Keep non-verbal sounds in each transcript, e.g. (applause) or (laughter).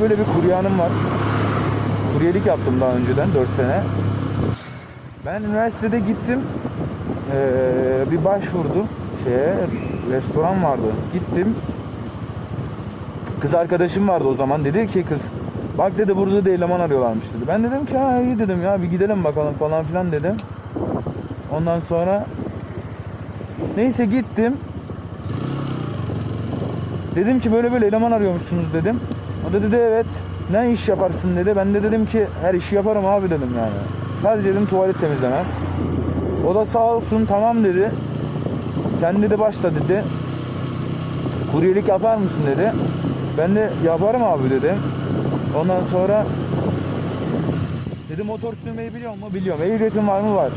böyle bir kuryanım var. Kuryelik yaptım daha önceden 4 sene. Ben üniversitede gittim. Ee, bir başvurdum. Şeye, restoran vardı. Gittim. Kız arkadaşım vardı o zaman. Dedi ki kız bak dedi burada da eleman arıyorlarmış dedi. Ben dedim ki ha iyi dedim ya bir gidelim bakalım falan filan dedim. Ondan sonra neyse gittim. Dedim ki böyle böyle eleman arıyormuşsunuz dedim. O da dedi evet. Ne iş yaparsın dedi. Ben de dedim ki her işi yaparım abi dedim yani. Sadece dedim tuvalet temizlemem. O da sağ olsun tamam dedi. Sen dedi başla dedi. Kuryelik yapar mısın dedi. Ben de yaparım abi dedim. Ondan sonra dedi motor sürmeyi biliyor mu? Biliyorum. Ehliyetin var mı? Var.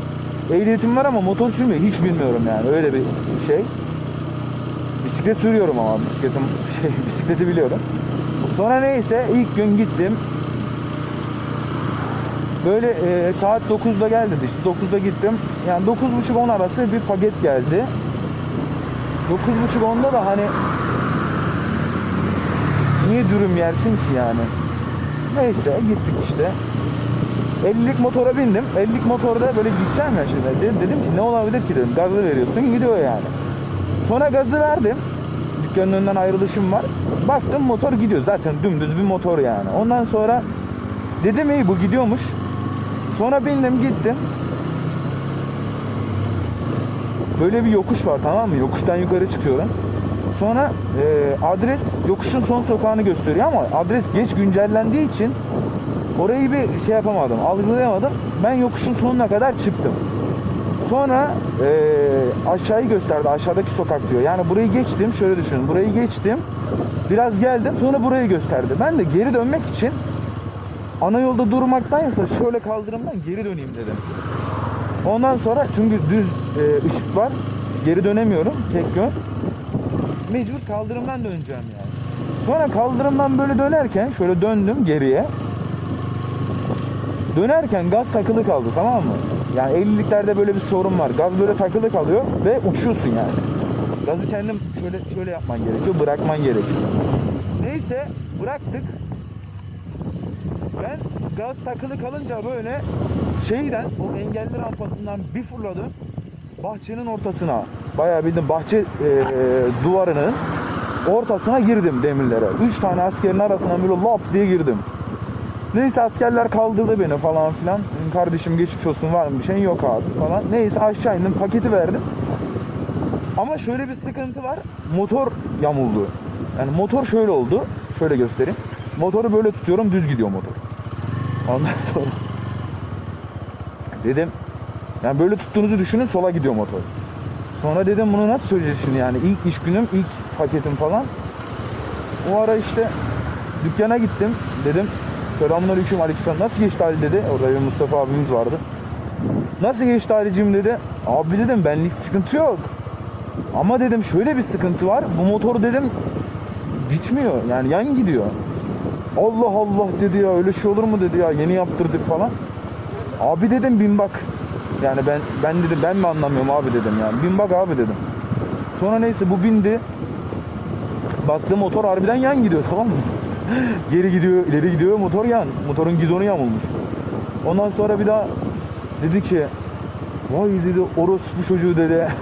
Ehliyetim var ama motor sürmeyi hiç bilmiyorum yani. Öyle bir şey. Bisiklet sürüyorum ama bisikletim (laughs) şey bisikleti biliyorum. Sonra neyse ilk gün gittim. Böyle e, saat 9'da geldi işte 9'da gittim. Yani 9.30-10 arası bir paket geldi. 9.30-10'da da hani niye dürüm yersin ki yani? Neyse gittik işte. 50'lik motora bindim. 50'lik motorda böyle gideceğim ya şimdi. Dedim, dedim ki ne olabilir ki dedim. Gazı veriyorsun gidiyor yani. Sonra gazı verdim. Dükkanın ayrılışım var. Baktım motor gidiyor. Zaten dümdüz bir motor yani. Ondan sonra dedim iyi bu gidiyormuş. Sonra bindim gittim. Böyle bir yokuş var tamam mı? Yokuştan yukarı çıkıyorum. Sonra e, adres yokuşun son sokağını gösteriyor ama adres geç güncellendiği için orayı bir şey yapamadım, algılayamadım. Ben yokuşun sonuna kadar çıktım. Sonra e, aşağıyı gösterdi. Aşağıdaki sokak diyor. Yani burayı geçtim. Şöyle düşünün. Burayı geçtim. Biraz geldim. Sonra burayı gösterdi. Ben de geri dönmek için ana yolda durmaktansa şöyle kaldırımdan geri döneyim dedim. Ondan sonra çünkü düz e, ışık var. Geri dönemiyorum tek yön. Mecbur kaldırımdan döneceğim yani. Sonra kaldırımdan böyle dönerken şöyle döndüm geriye. Dönerken gaz takılı kaldı tamam mı? Yani 50'liklerde böyle bir sorun var. Gaz böyle takılı kalıyor ve uçuyorsun yani. Gazı kendim şöyle şöyle yapman gerekiyor, bırakman gerekiyor. Neyse bıraktık. Ben gaz takılı kalınca böyle şeyden o engelli rampasından bir fırladım. Bahçenin ortasına. Bayağı bildim bahçe e, duvarının ortasına girdim demirlere. Üç tane askerin arasına böyle lap diye girdim. Neyse askerler kaldırdı beni falan filan. Kardeşim geçmiş olsun var mı bir şeyin yok abi falan. Neyse aşağı indim paketi verdim. Ama şöyle bir sıkıntı var. Motor yamuldu. Yani motor şöyle oldu. Şöyle göstereyim. Motoru böyle tutuyorum düz gidiyor motor. Ondan (laughs) sonra dedim yani böyle tuttuğunuzu düşünün sola gidiyor motor. Sonra dedim bunu nasıl söyleyeceğiz şimdi yani ilk iş günüm ilk paketim falan. O ara işte dükkana gittim dedim Selamünaleyküm aleykümselam. Nasıl geçti Ali dedi. Orada bir Mustafa abimiz vardı. Nasıl geçti Ali'cim dedi. Abi dedim benlik sıkıntı yok. Ama dedim şöyle bir sıkıntı var. Bu motor dedim gitmiyor. Yani yan gidiyor. Allah Allah dedi ya öyle şey olur mu dedi ya yeni yaptırdık falan. Abi dedim bin bak. Yani ben ben dedim ben mi anlamıyorum abi dedim yani. Bin bak abi dedim. Sonra neyse bu bindi. Baktı motor harbiden yan gidiyor tamam mı? (laughs) Geri gidiyor, ileri gidiyor, motor yan. Motorun gidonu yamulmuş. Ondan sonra bir daha dedi ki Vay dedi orospu çocuğu dedi. (laughs)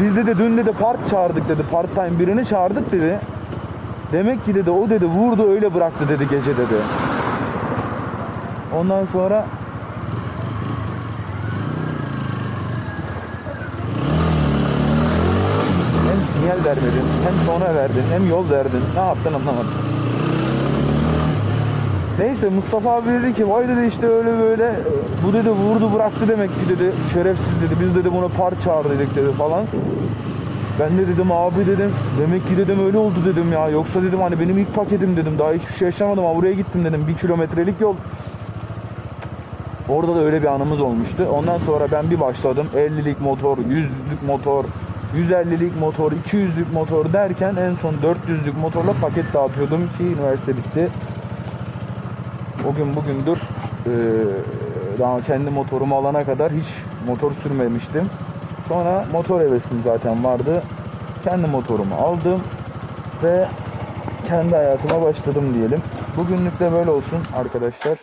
Biz dedi dün dedi part çağırdık dedi. Part time birini çağırdık dedi. Demek ki dedi o dedi vurdu öyle bıraktı dedi gece dedi. Ondan sonra hem sinyal vermedin, hem sonra verdin, hem yol verdin. Ne yaptın anlamadım. Neyse Mustafa abi dedi ki vay dedi işte öyle böyle bu dedi vurdu bıraktı demek ki dedi şerefsiz dedi biz dedi bunu par çağırdık dedi falan. Ben de dedim abi dedim demek ki dedim öyle oldu dedim ya yoksa dedim hani benim ilk paketim dedim daha hiçbir şey yaşamadım ama buraya gittim dedim bir kilometrelik yol. Orada da öyle bir anımız olmuştu. Ondan sonra ben bir başladım 50'lik motor, 100'lük motor, 150'lik motor, 200'lük motor derken en son 400'lük motorla paket dağıtıyordum ki üniversite bitti. O gün bugündür eee, daha kendi motorumu alana kadar hiç motor sürmemiştim. Sonra motor hevesim zaten vardı. Kendi motorumu aldım ve kendi hayatıma başladım diyelim. Bugünlük de böyle olsun arkadaşlar.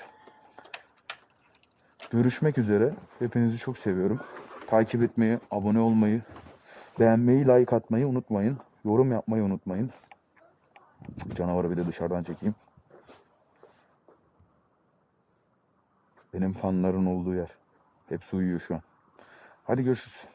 Görüşmek üzere. Hepinizi çok seviyorum. Takip etmeyi, abone olmayı, beğenmeyi, like atmayı unutmayın. Yorum yapmayı unutmayın. Canavarı bir de dışarıdan çekeyim. Benim fanların olduğu yer. Hepsi uyuyor şu an. Hadi görüşürüz.